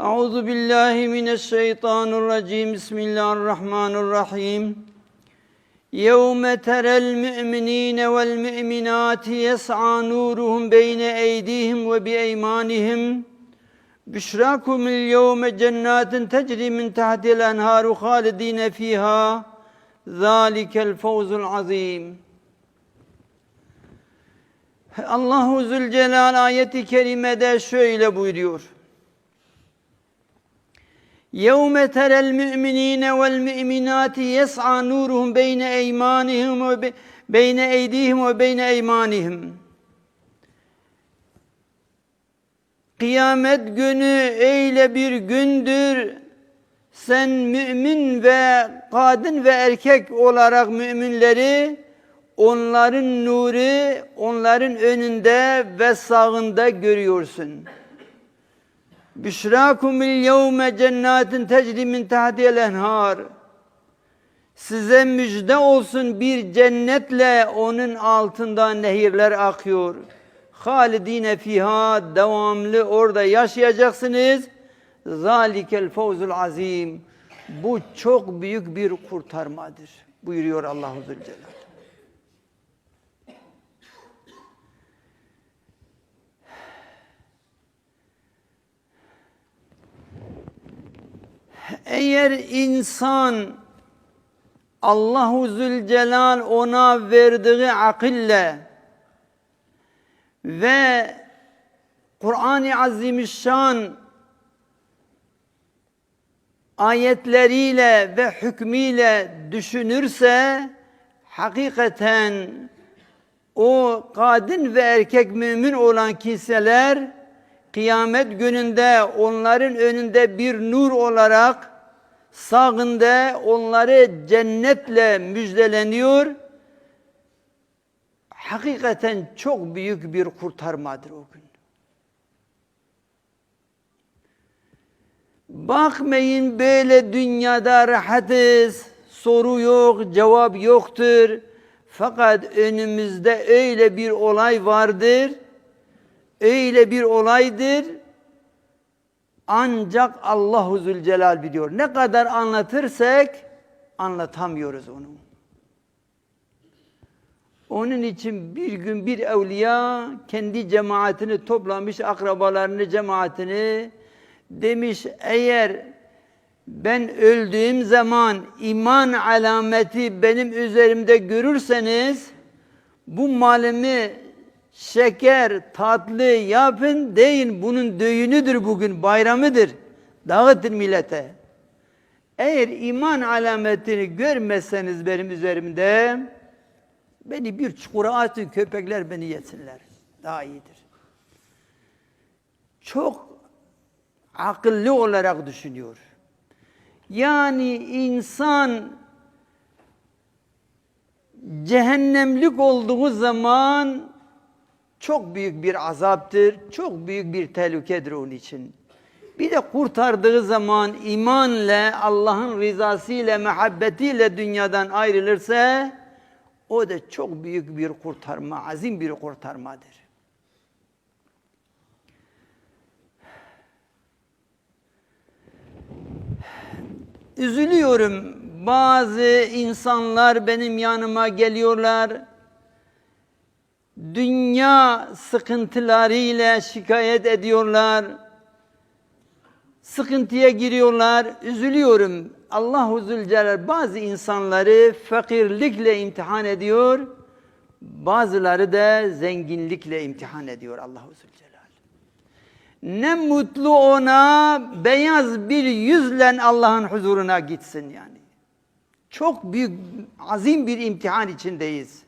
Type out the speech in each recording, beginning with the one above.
أعوذ بالله من الشيطان الرجيم بسم الله الرحمن الرحيم يوم ترى المؤمنين والمؤمنات يسعى نورهم بين أيديهم وبأيمانهم بشراكم اليوم جنات تجري من تحت الأنهار خالدين فيها ذلك الفوز العظيم Allahu Zülcelal ayeti kerimede şöyle buyuruyor. يَوْمَ تَرَى الْمُؤْمِنِينَ وَالْمُؤْمِنَاتِ يَسْعَى نُورُهُمْ بَيْنَ اَيْمَانِهِمْ وَبَيْنَ اَيْدِيهِمْ وَبَيْنَ اَيْمَانِهِمْ Kıyamet günü öyle bir gündür sen mümin ve kadın ve erkek olarak müminleri onların nuru onların önünde ve sağında görüyorsun. Büşrakumul yevme cennetin tecri min tahtihel enhar. Size müjde olsun bir cennetle onun altından nehirler akıyor. Halidine fiha devamlı orada yaşayacaksınız. Zalikel fevzul azim. Bu çok büyük bir kurtarmadır. Buyuruyor Allahu Zülcelal. Eğer insan Allahu Zülcelal ona verdiği akille ve Kur'an-ı Azimüşşan ayetleriyle ve hükmüyle düşünürse hakikaten o kadın ve erkek mümin olan kimseler kıyamet gününde onların önünde bir nur olarak sağında onları cennetle müjdeleniyor. Hakikaten çok büyük bir kurtarmadır o gün. Bakmayın böyle dünyada rahatız, soru yok, cevap yoktur. Fakat önümüzde öyle bir olay vardır öyle bir olaydır. Ancak Allahu Zülcelal biliyor. Ne kadar anlatırsak anlatamıyoruz onu. Onun için bir gün bir evliya kendi cemaatini toplamış, akrabalarını, cemaatini demiş eğer ben öldüğüm zaman iman alameti benim üzerimde görürseniz bu malimi şeker, tatlı yapın deyin. Bunun düğünüdür bugün, bayramıdır. Dağıtın millete. Eğer iman alametini görmezseniz benim üzerimde, beni bir çukura atın, köpekler beni yesinler. Daha iyidir. Çok akıllı olarak düşünüyor. Yani insan cehennemlik olduğu zaman çok büyük bir azaptır, çok büyük bir tehlikedir onun için. Bir de kurtardığı zaman imanla, Allah'ın rızasıyla, muhabbetiyle dünyadan ayrılırsa o da çok büyük bir kurtarma, azim bir kurtarmadır. Üzülüyorum. Bazı insanlar benim yanıma geliyorlar dünya sıkıntılarıyla şikayet ediyorlar. Sıkıntıya giriyorlar. Üzülüyorum. Allahu Zülcelal bazı insanları fakirlikle imtihan ediyor. Bazıları da zenginlikle imtihan ediyor Allahu Zülcelal. Ne mutlu ona beyaz bir yüzle Allah'ın huzuruna gitsin yani. Çok büyük, azim bir imtihan içindeyiz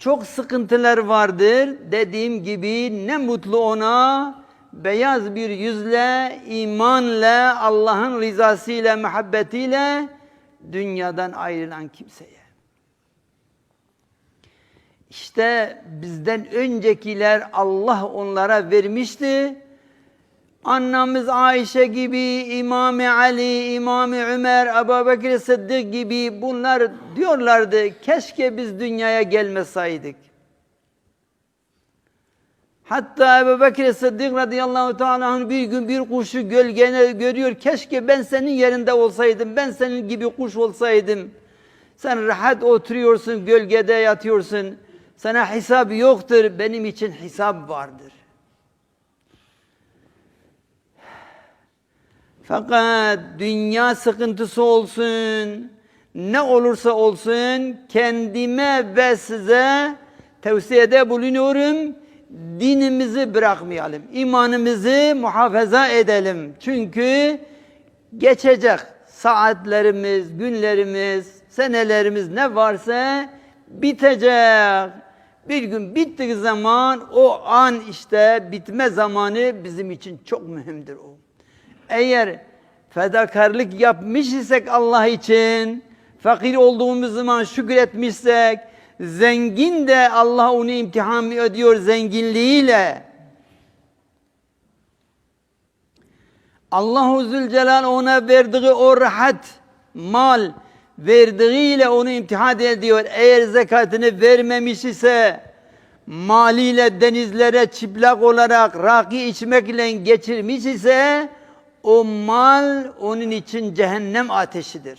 çok sıkıntılar vardır. Dediğim gibi ne mutlu ona beyaz bir yüzle, imanla, Allah'ın rızasıyla, muhabbetiyle dünyadan ayrılan kimseye. İşte bizden öncekiler Allah onlara vermişti. Annemiz Ayşe gibi, İmam Ali, İmam Ömer, Ebu Bekir Sıddık gibi bunlar diyorlardı keşke biz dünyaya gelmesaydık. Hatta Ebu Bekir Sıddık radıyallahu teala bir gün bir kuşu gölgene görüyor. Keşke ben senin yerinde olsaydım. Ben senin gibi kuş olsaydım. Sen rahat oturuyorsun, gölgede yatıyorsun. Sana hesap yoktur. Benim için hesap vardır. Fakat dünya sıkıntısı olsun, ne olursa olsun kendime ve size tavsiyede bulunuyorum. Dinimizi bırakmayalım. imanımızı muhafaza edelim. Çünkü geçecek saatlerimiz, günlerimiz, senelerimiz ne varsa bitecek. Bir gün bittiği zaman o an işte bitme zamanı bizim için çok mühimdir o. Eğer fedakarlık yapmış isek Allah için, fakir olduğumuz zaman şükretmişsek, zengin de Allah onu imtihan ediyor zenginliğiyle. Allahu Zülcelal ona verdiği o rahat, mal verdiğiyle onu imtihan ediyor. Eğer zekatını vermemiş ise maliyle denizlere çıplak olarak rakı içmekle geçirmiş ise o mal onun için cehennem ateşidir.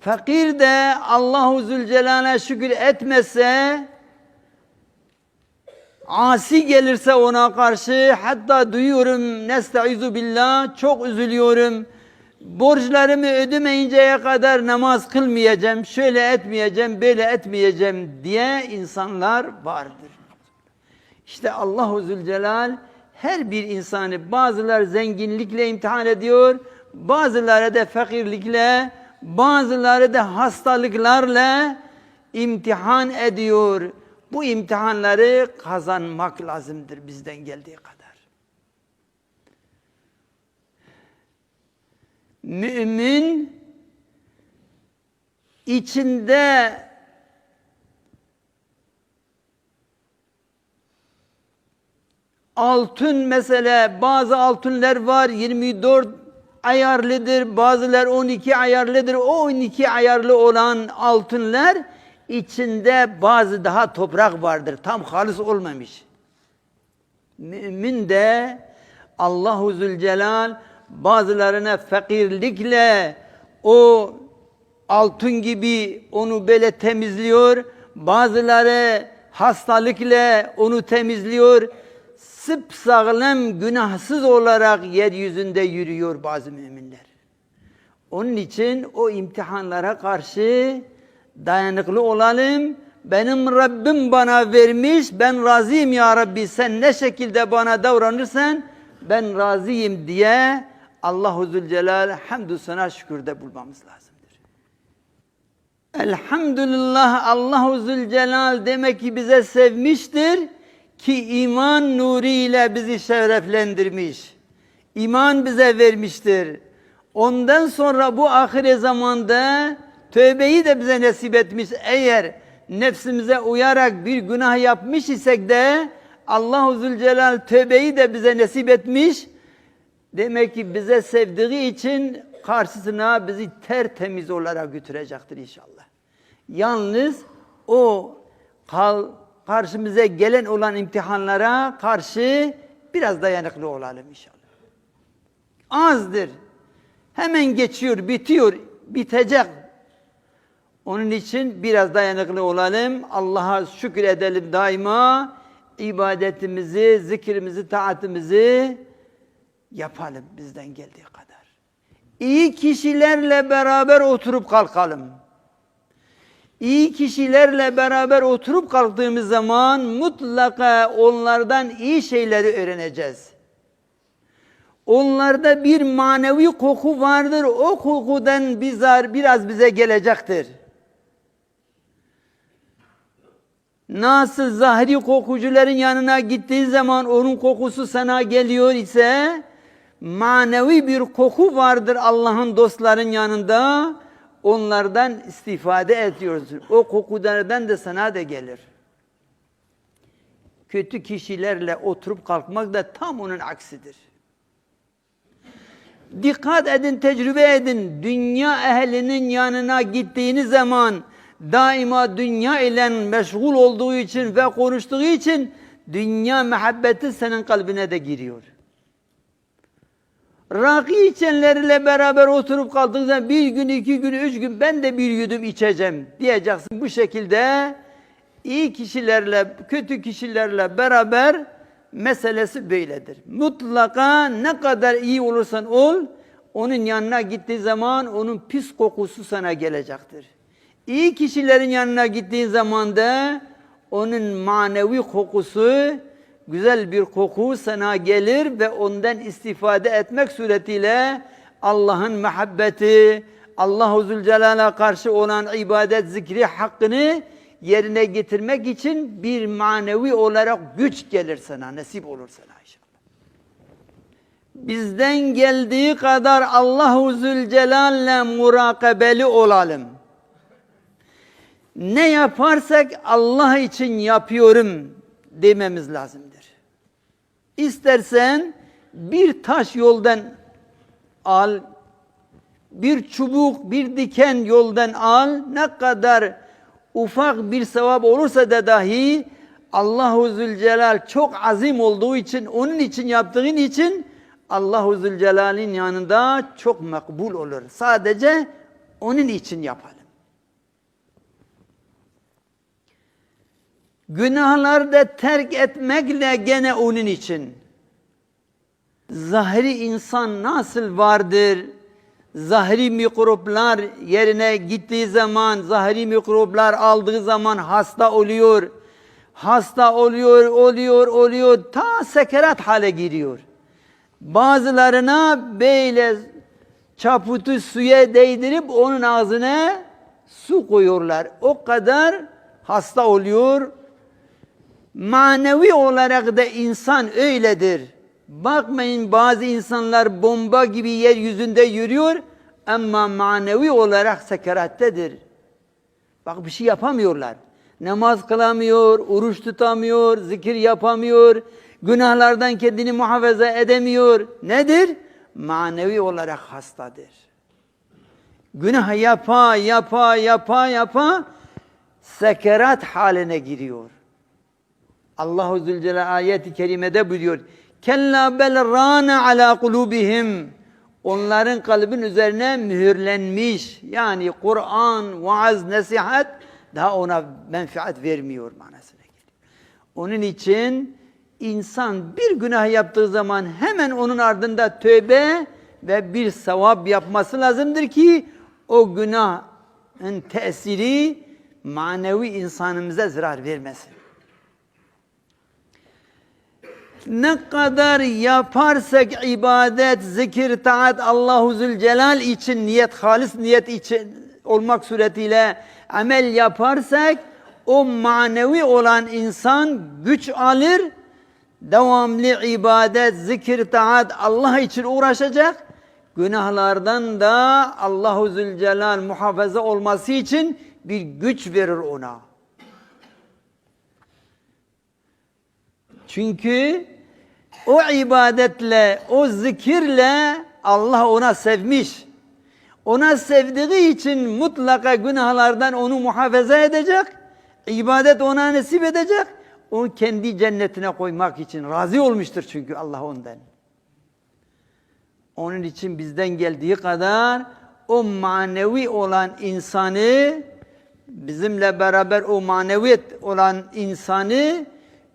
Fakir de Allahu Zülcelal'e şükür etmese asi gelirse ona karşı hatta duyuyorum nestaizu billah çok üzülüyorum. Borçlarımı ödemeyinceye kadar namaz kılmayacağım, şöyle etmeyeceğim, böyle etmeyeceğim diye insanlar vardır. İşte Allahu Zülcelal her bir insanı bazılar zenginlikle imtihan ediyor, bazıları da fakirlikle, bazıları da hastalıklarla imtihan ediyor. Bu imtihanları kazanmak lazımdır bizden geldiği kadar. Mümin içinde altın mesela bazı altınlar var 24 ayarlıdır bazılar 12 ayarlıdır. O 12 ayarlı olan altınlar içinde bazı daha toprak vardır. Tam halis olmamış. Mümin de Allahu Zülcelal bazılarına fakirlikle o altın gibi onu böyle temizliyor bazıları hastalıkla onu temizliyor sıpsağlam günahsız olarak yeryüzünde yürüyor bazı müminler. Onun için o imtihanlara karşı dayanıklı olalım. Benim Rabbim bana vermiş, ben razıyım ya Rabbi. Sen ne şekilde bana davranırsan ben razıyım diye Allahu Zülcelal hamdü sana şükürde bulmamız lazımdır. Elhamdülillah Allahu Zülcelal demek ki bize sevmiştir ki iman nuriyle bizi şereflendirmiş. İman bize vermiştir. Ondan sonra bu ahire zamanda tövbeyi de bize nasip etmiş. Eğer nefsimize uyarak bir günah yapmış isek de Allahu Zülcelal tövbeyi de bize nasip etmiş. Demek ki bize sevdiği için karşısına bizi tertemiz olarak götürecektir inşallah. Yalnız o kal karşımıza gelen olan imtihanlara karşı biraz dayanıklı olalım inşallah. Azdır. Hemen geçiyor, bitiyor, bitecek. Onun için biraz dayanıklı olalım. Allah'a şükür edelim daima. ibadetimizi, zikrimizi, taatimizi yapalım bizden geldiği kadar. İyi kişilerle beraber oturup kalkalım iyi kişilerle beraber oturup kalktığımız zaman mutlaka onlardan iyi şeyleri öğreneceğiz. Onlarda bir manevi koku vardır. O kokudan bizar biraz bize gelecektir. Nasıl zahri kokucuların yanına gittiği zaman onun kokusu sana geliyor ise manevi bir koku vardır Allah'ın dostların yanında onlardan istifade ediyorsun. O kokulardan da sana da gelir. Kötü kişilerle oturup kalkmak da tam onun aksidir. Dikkat edin, tecrübe edin. Dünya ehlinin yanına gittiğiniz zaman daima dünya ile meşgul olduğu için ve konuştuğu için dünya muhabbeti senin kalbine de giriyor. Rakı içenlerle beraber oturup kaldığı zaman bir gün, iki gün, üç gün ben de bir yudum içeceğim diyeceksin. Bu şekilde iyi kişilerle, kötü kişilerle beraber meselesi böyledir. Mutlaka ne kadar iyi olursan ol, onun yanına gittiği zaman onun pis kokusu sana gelecektir. İyi kişilerin yanına gittiğin zaman da onun manevi kokusu, güzel bir koku sana gelir ve ondan istifade etmek suretiyle Allah'ın muhabbeti, Allahu Zülcelal'a karşı olan ibadet zikri hakkını yerine getirmek için bir manevi olarak güç gelir sana, nasip olur sana inşallah. Bizden geldiği kadar Allahu Zülcelal'le murakabeli olalım. Ne yaparsak Allah için yapıyorum dememiz lazımdır. İstersen bir taş yoldan al, bir çubuk, bir diken yoldan al, ne kadar ufak bir sevap olursa da dahi Allahu Zülcelal çok azim olduğu için, onun için yaptığın için Allahu Zülcelal'in yanında çok makbul olur. Sadece onun için yapalım. Günahları da terk etmekle gene onun için. Zahiri insan nasıl vardır? Zahiri mikroplar yerine gittiği zaman, zahiri mikroplar aldığı zaman hasta oluyor. Hasta oluyor, oluyor, oluyor. Ta sekerat hale giriyor. Bazılarına böyle çaputu suya değdirip onun ağzına su koyuyorlar. O kadar hasta oluyor. Manevi olarak da insan öyledir. Bakmayın bazı insanlar bomba gibi yeryüzünde yürüyor ama manevi olarak sekerattedir. Bak bir şey yapamıyorlar. Namaz kılamıyor, oruç tutamıyor, zikir yapamıyor, günahlardan kendini muhafaza edemiyor. Nedir? Manevi olarak hastadır. Günah yapa, yapa, yapa, yapa sekerat haline giriyor. Allahu Zülcelal ayeti kerimede buyuruyor. Kella bel rana ala kulubihim. Onların kalbin üzerine mühürlenmiş. Yani Kur'an, vaaz, nasihat daha ona menfaat vermiyor manasına geliyor. Onun için insan bir günah yaptığı zaman hemen onun ardında tövbe ve bir sevap yapması lazımdır ki o günahın tesiri manevi insanımıza zarar vermesin. Ne kadar yaparsak ibadet, zikir, taat Allahu Zülcelal için niyet, halis niyet için olmak suretiyle amel yaparsak o manevi olan insan güç alır, devamlı ibadet, zikir, taat Allah için uğraşacak. Günahlardan da Allahu Zülcelal muhafaza olması için bir güç verir ona. Çünkü o ibadetle, o zikirle Allah ona sevmiş. Ona sevdiği için mutlaka günahlardan onu muhafaza edecek. İbadet ona nasip edecek. Onu kendi cennetine koymak için razı olmuştur çünkü Allah ondan. Onun için bizden geldiği kadar o manevi olan insanı bizimle beraber o maneviyet olan insanı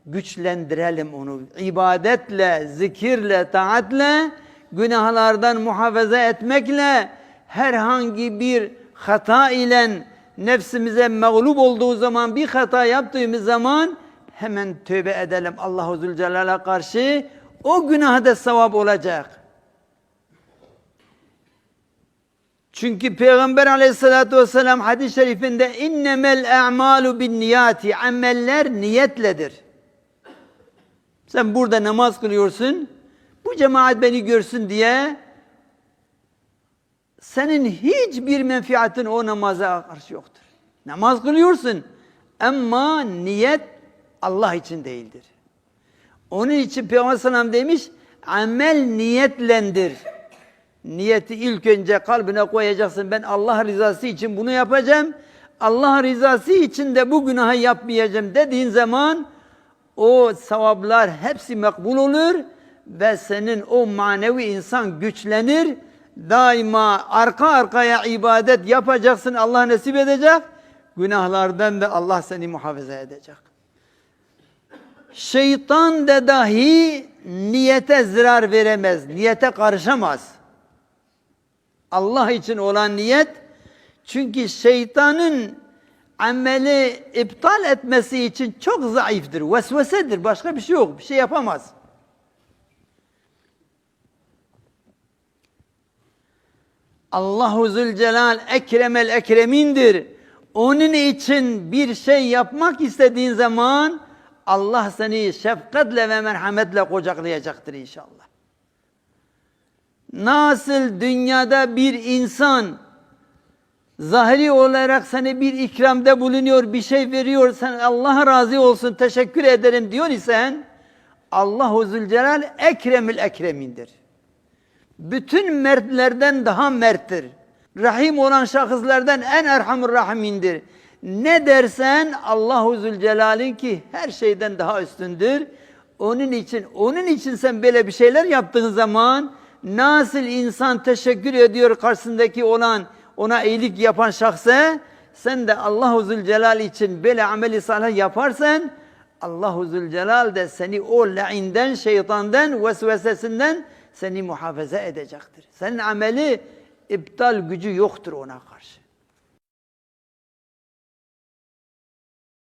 güçlendirelim onu. İbadetle, zikirle, taatle, günahlardan muhafaza etmekle, herhangi bir hata ile nefsimize mağlup olduğu zaman, bir hata yaptığımız zaman hemen tövbe edelim Allahu Zülcelal'a karşı. O günahda sevap olacak. Çünkü Peygamber aleyhissalatü vesselam hadis-i şerifinde innemel a'malu bin niyati ameller niyetledir. Sen burada namaz kılıyorsun. Bu cemaat beni görsün diye senin hiçbir menfaatin o namaza karşı yoktur. Namaz kılıyorsun ama niyet Allah için değildir. Onun için Peygamber Aleyhisselam demiş amel niyetlendir. Niyeti ilk önce kalbine koyacaksın. Ben Allah rızası için bunu yapacağım. Allah rızası için de bu günahı yapmayacağım dediğin zaman o sevaplar hepsi makbul olur ve senin o manevi insan güçlenir. Daima arka arkaya ibadet yapacaksın Allah nasip edecek. Günahlardan da Allah seni muhafaza edecek. Şeytan da dahi niyete zarar veremez, niyete karışamaz. Allah için olan niyet çünkü şeytanın ameli iptal etmesi için çok zayıftır. Vesvesedir. Başka bir şey yok. Bir şey yapamaz. Allahu Zülcelal ekremel ekremindir. Onun için bir şey yapmak istediğin zaman Allah seni şefkatle ve merhametle kucaklayacaktır inşallah. Nasıl dünyada bir insan zahiri olarak sana bir ikramda bulunuyor, bir şey veriyor, sen Allah razı olsun, teşekkür ederim diyor isen Allahu Zülcelal ekremül ekremindir. Bütün mertlerden daha merttir. Rahim olan şahıslardan en erhamur rahimindir. Ne dersen Allahu Zülcelal'in ki her şeyden daha üstündür. Onun için onun için sen böyle bir şeyler yaptığın zaman nasıl insan teşekkür ediyor karşısındaki olan ona iyilik yapan şahsa sen de Allahu Zülcelal için böyle ameli salih yaparsan Allahu Zülcelal de seni o la'inden, şeytandan, vesvesesinden seni muhafaza edecektir. Senin ameli iptal gücü yoktur ona karşı.